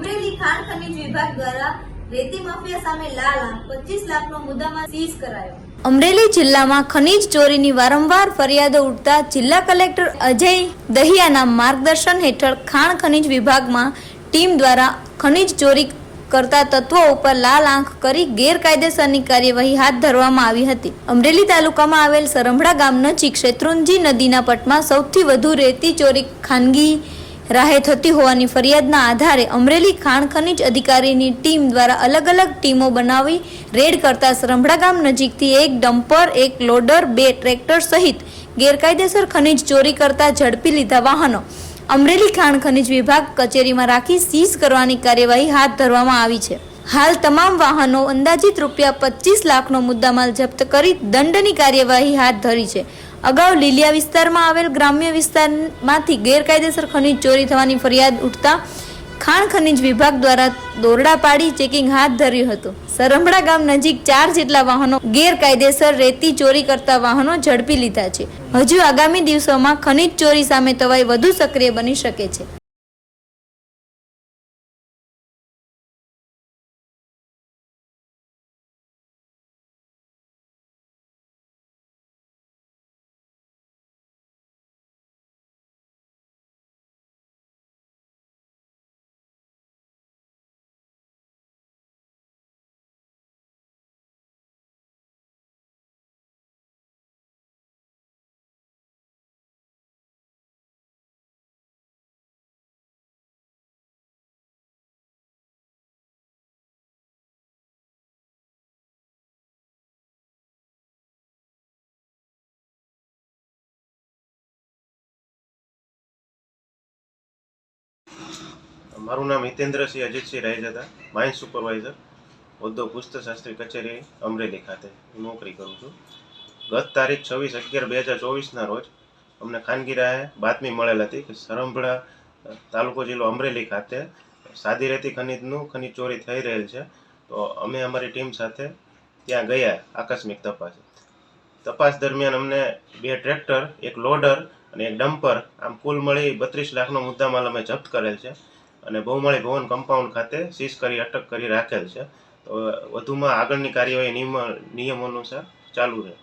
અમરેલી ખાણ ખનીજ વિભાગ દ્વારા રેતી માફિયા સામે લાલ પચીસ લાખનો મુદ્દામાં સીઝ કરાયો. અમરેલી જિલ્લામાં ખનીજ ચોરીની વારંવાર ફરિયાદો ઉઠતા જિલ્લા કલેક્ટર અજય દહિયાના માર્ગદર્શન હેઠળ ખાણ ખનીજ વિભાગમાં ટીમ દ્વારા ખનીજ ચોરી કરતા તત્વો ઉપર લાલ આંખ કરી ગેરકાયદેસરની કાર્યવાહી હાથ ધરવામાં આવી હતી. અમરેલી તાલુકામાં આવેલ સરંભડા ગામ નજીક શેત્રુંજી નદીના પટમાં સૌથી વધુ રેતી ચોરી ખાનગી રાહે થતી હોવાની ફરિયાદના આધારે અમરેલી ખાણ ખનીજ અધિકારીની ટીમ દ્વારા અલગ અલગ ટીમો બનાવી રેડ કરતા સરંભડા ગામ નજીકથી એક ડમ્પર, એક લોડર, બે ટ્રેક્ટર સહિત ગેરકાયદેસર ખનીજ ચોરી કરતા ઝડપી લીધા વાહનો. અમરેલી ખાણ ખનીજ વિભાગ કચેરીમાં રાખી સીઝ કરવાની કાર્યવાહી હાથ ધરવામાં આવી છે. હાલ તમામ વાહનો અંદાજિત રૂપિયા પચીસ લાખનો મુદ્દામાલ જપ્ત કરી દંડની કાર્યવાહી હાથ ધરી છે. અગાઉ લીલિયા વિસ્તારમાં આવેલ ગ્રામ્ય વિસ્તારમાંથી ગેરકાયદેસર ખનીજ ચોરી થવાની ફરિયાદ ઉઠતા ખાણ ખનીજ વિભાગ દ્વારા દોરડા પાડી ચેકિંગ હાથ ધર્યું હતું. સરંભડા ગામ નજીક ચાર જેટલા વાહનો ગેરકાયદેસર રેતી ચોરી કરતા વાહનો ઝડપી લીધા છે. હજુ આગામી દિવસોમાં ખનીજ ચોરી સામે તવાઈ વધુ સક્રિય બની શકે છે. મારું નામ હિતેન્દ્રસિંહ અજીતસિંહ રાયજાદા માઇન સુપરવાઇઝર હોદ્દો પુસ્તશાસ્ત્રી કચેરી, અમરેલી ખાતે. હું નોકરી કરું છું. ગત તારીખ છવ્વીસ અગિયાર બે હજાર ચોવીસના રોજ અમને ખાનગી રાહે બાતમી મળેલ હતી કે સરંભળા તાલુકો જિલ્લો અમરેલી ખાતે સાદી રેતી ખનીજનું ખનીજ ચોરી થઈ રહેલ છે. તો અમે અમારી ટીમ સાથે ત્યાં ગયા, આકસ્મિક તપાસ. તપાસ દરમિયાન અમને બે ટ્રેક્ટર, એક લોડર અને એક ડમ્પર, આમ કુલ મળી બત્રીસ લાખનો મુદ્દામાલ અમે જપ્ત કરેલ છે. અને બહુમાળી ભવન કમ્પાઉન્ડ ખાતે સીઝ કરી, અટક કરી રાખેલ છે. તો વધુમાં આગળની કાર્યવાહી નિયમ નિયમ અનુસાર ચાલુ રહે.